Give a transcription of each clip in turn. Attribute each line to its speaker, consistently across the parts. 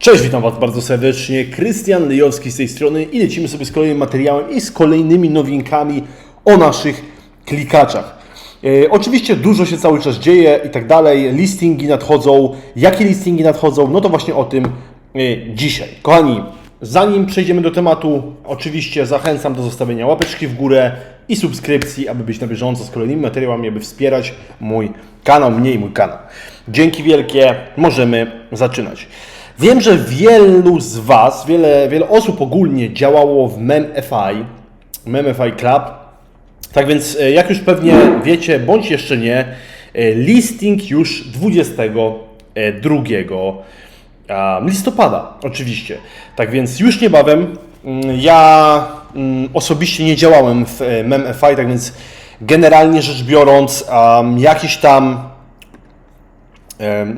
Speaker 1: Cześć, witam Was bardzo serdecznie. Krystian Lejowski z tej strony i lecimy sobie z kolejnym materiałem i z kolejnymi nowinkami o naszych klikaczach. E, oczywiście dużo się cały czas dzieje i tak dalej. Listingi nadchodzą. Jakie listingi nadchodzą? No to właśnie o tym e, dzisiaj. Kochani, zanim przejdziemy do tematu, oczywiście zachęcam do zostawienia łapeczki w górę i subskrypcji, aby być na bieżąco z kolejnymi materiałami, aby wspierać mój kanał, mnie i mój kanał. Dzięki wielkie, możemy zaczynać. Wiem, że wielu z Was, wiele, wiele osób ogólnie działało w MemFI, MemFI Club. Tak więc, e, jak już pewnie wiecie, bądź jeszcze nie, e, listing już 22 a, listopada, oczywiście. Tak więc już niebawem. mm, Ja mm, osobiście nie działałem w e, MemFI, tak więc generalnie rzecz biorąc, jakiś tam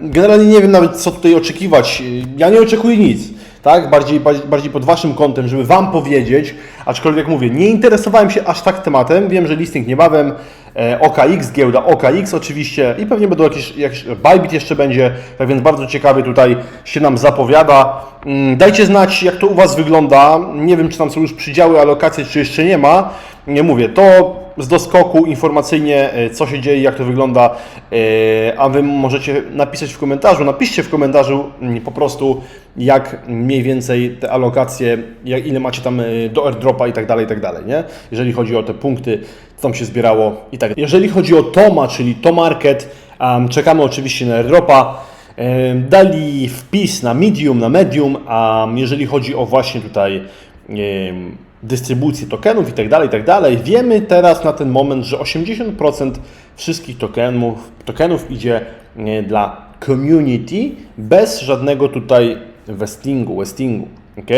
Speaker 1: Generalnie nie wiem nawet co tutaj oczekiwać. Ja nie oczekuję nic, tak? Bardziej, bardziej, pod Waszym kątem, żeby Wam powiedzieć, aczkolwiek mówię, nie interesowałem się aż tak tematem. Wiem, że listing niebawem, e, OKX, giełda OKX oczywiście i pewnie będą jakieś, jakieś Bybit jeszcze będzie, tak więc bardzo ciekawy tutaj się nam zapowiada. Mm, Dajcie znać, jak to u Was wygląda. Nie wiem, czy tam są już przydziały, alokacje, czy jeszcze nie ma. Nie mówię, to z doskoku informacyjnie, e, co się dzieje, jak to wygląda, e, a Wy możecie napisać w komentarzu, napiszcie w komentarzu mm, po prostu, jak mniej więcej te alokacje, jak, ile macie tam e, do airdropa i tak dalej, i tak dalej, nie? Jeżeli chodzi o te punkty, co tam się zbierało i tak. Jeżeli chodzi o Toma, czyli To Market, um, czekamy oczywiście na airdropa, dali wpis na Medium, na Medium, a jeżeli chodzi o właśnie tutaj em, dystrybucję tokenów i tak dalej, tak dalej. Wiemy teraz na ten moment, że 80% wszystkich tokenów, tokenów idzie dla community bez żadnego tutaj vestingu, vestingu, ok?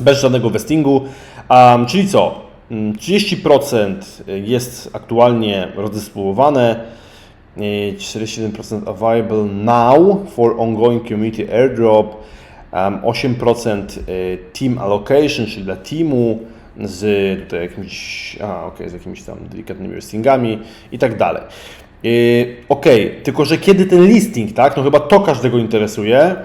Speaker 1: Bez żadnego vestingu, um, czyli co? Mm, 30% jest aktualnie rozdystrybuowane, e, 47% available now for ongoing community airdrop, 8% y, team allocation, czyli dla teamu z tutaj jakimiś, a, okay, z jakimiś tam delikatnymi listingami i tak dalej. Y, Ok, tylko że kiedy ten listing, tak? No chyba to każdego interesuje.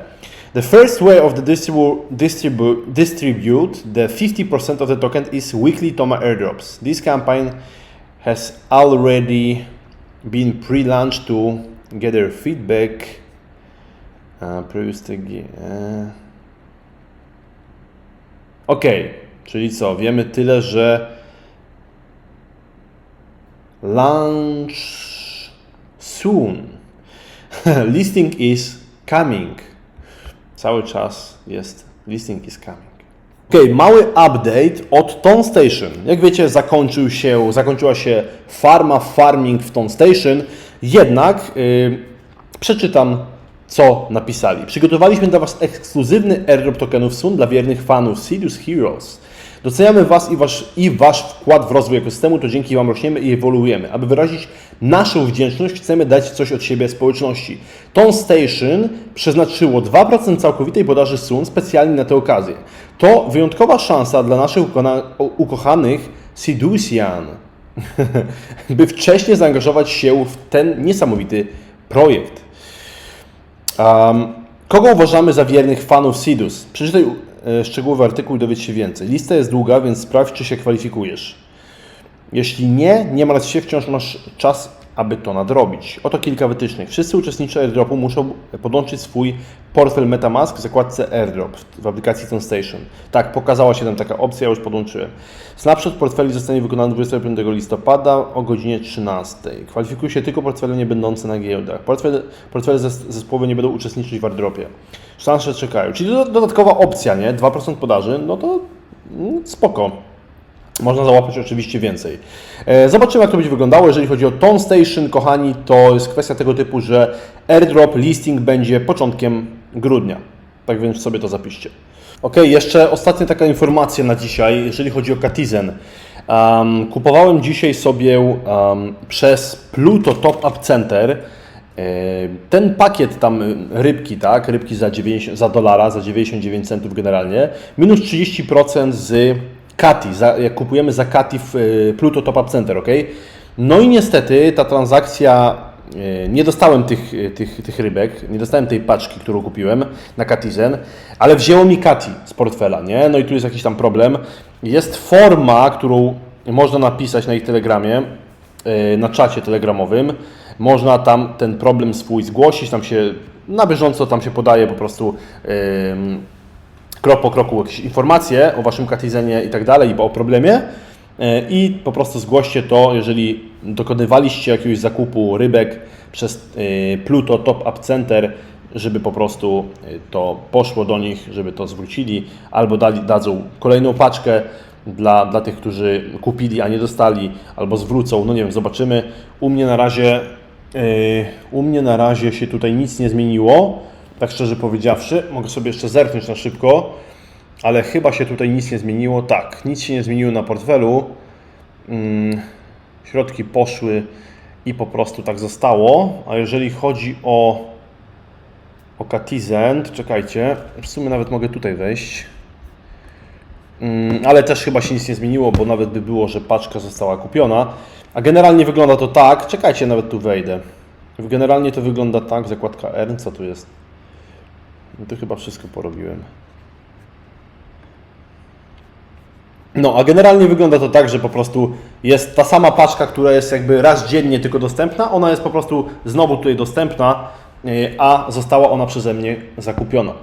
Speaker 1: The first way of the distribu distribu distribute the 50% of the token is weekly Toma airdrops. This campaign has already been pre-launched to gather feedback previous tagi. E... Okej, czyli co? Wiemy tyle, że launch soon. listing is coming. Cały czas jest listing is coming. Okej, mały update od Ton Station. Jak wiecie, zakończył się, zakończyła się farma farming w Ton Station, jednak yy, przeczytam co napisali. Przygotowaliśmy dla Was ekskluzywny airdrop tokenów Sun dla wiernych fanów Sirius Heroes. Doceniamy Was i wasz, i Wasz wkład w rozwój ekosystemu, to dzięki Wam rośniemy i ewoluujemy. Aby wyrazić naszą wdzięczność, chcemy dać coś od siebie społeczności. Ton Station przeznaczyło 2% całkowitej podaży Sun specjalnie na tę okazję. To wyjątkowa szansa dla naszych ukochanych Sidusian, by wcześniej zaangażować się w ten niesamowity projekt. Um, kogo uważamy za wiernych fanów Sidus? Przeczytaj e, szczegółowy artykuł i dowiedz się więcej. Lista jest długa, więc sprawdź, czy się kwalifikujesz. Jeśli nie, nie martw się, wciąż masz czas, aby to nadrobić. Oto kilka wytycznych. Wszyscy uczestnicy airdropu muszą podłączyć swój portfel MetaMask w zakładce airdrop w aplikacji Station. Tak, pokazała się tam taka opcja, ja już podłączyłem. Snapshot portfeli zostanie wykonany 25 listopada o godzinie 13. Kwalifikują się tylko portfele nie będące na giełdach. Portfele, portfele zes- zespołowe nie będą uczestniczyć w airdropie. Szanse czekają. Czyli do- dodatkowa opcja, nie? 2% podaży, no to mm, spoko. Można załapać oczywiście więcej. E, Zobaczymy, jak to będzie wyglądało. Jeżeli chodzi o Ton Station, kochani, to jest kwestia tego typu, że airdrop listing będzie początkiem grudnia. Tak więc sobie to zapiszcie. Ok, jeszcze ostatnia taka informacja na dzisiaj, jeżeli chodzi o Katizen. Um, kupowałem dzisiaj sobie um, przez Pluto Top Up Center e, ten pakiet tam y, rybki, tak, rybki za, 90, za dolara, za 99 centów generalnie, minus 30% z Kati, za, jak kupujemy za Kati w y, Pluto Top Up Center, ok? No i niestety ta transakcja e, nie dostałem tych, e, tych, tych rybek, nie dostałem tej paczki, którą kupiłem na Katizen, ale wzięło mi Kati z portfela, nie? No i tu jest jakiś tam problem. Jest forma, którą można napisać na ich telegramie, na czacie telegramowym. Można tam ten problem swój zgłosić, tam się na bieżąco tam się podaje po prostu em, krok po kroku jakieś informacje o Waszym katizenie i tak dalej, o problemie e, i po prostu zgłoście to, jeżeli dokonywaliście jakiegoś zakupu rybek przez e, Pluto Top Up Center, żeby po prostu e, to poszło do nich, żeby to zwrócili, albo dali, dadzą kolejną paczkę dla, dla tych, którzy kupili, a nie dostali, albo zwrócą, no nie wiem, zobaczymy. U mnie na razie, u mnie na razie się tutaj nic nie zmieniło, tak szczerze powiedziawszy. Mogę sobie jeszcze zerknąć na szybko, ale chyba się tutaj nic nie zmieniło. Tak, nic się nie zmieniło na portfelu. Mm, środki poszły i po prostu tak zostało. A jeżeli chodzi o, o Katizent, czekajcie, w sumie nawet mogę tutaj wejść. Mm, ale też chyba się nic nie zmieniło, bo nawet by było, że paczka została kupiona. A generalnie wygląda to tak, czekajcie, nawet tu wejdę. Generalnie to wygląda tak, zakładka R, co tu jest? No to chyba wszystko porobiłem. No, a generalnie wygląda to tak, że po prostu jest ta sama paczka, która jest jakby raz dziennie tylko dostępna, ona jest po prostu znowu tutaj dostępna, y, a została ona przeze mnie zakupiona.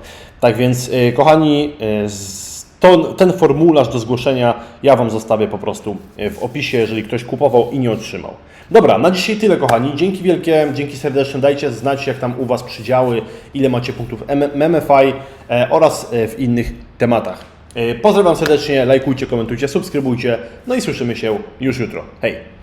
Speaker 1: Tak więc, y, kochani, y, z- to, ten formularz do zgłoszenia ja Wam zostawię po prostu y, w opisie, jeżeli ktoś kupował i nie otrzymał. Dobra, na dzisiaj tyle, kochani. Dzięki wielkie, dzięki serdeczne. Dajcie znać, jak tam u Was przydziały, ile macie punktów M- MFI e, oraz e, w innych tematach. E, Pozdrawiam serdecznie, lajkujcie, komentujcie, subskrybujcie, no i słyszymy się już jutro. Hej!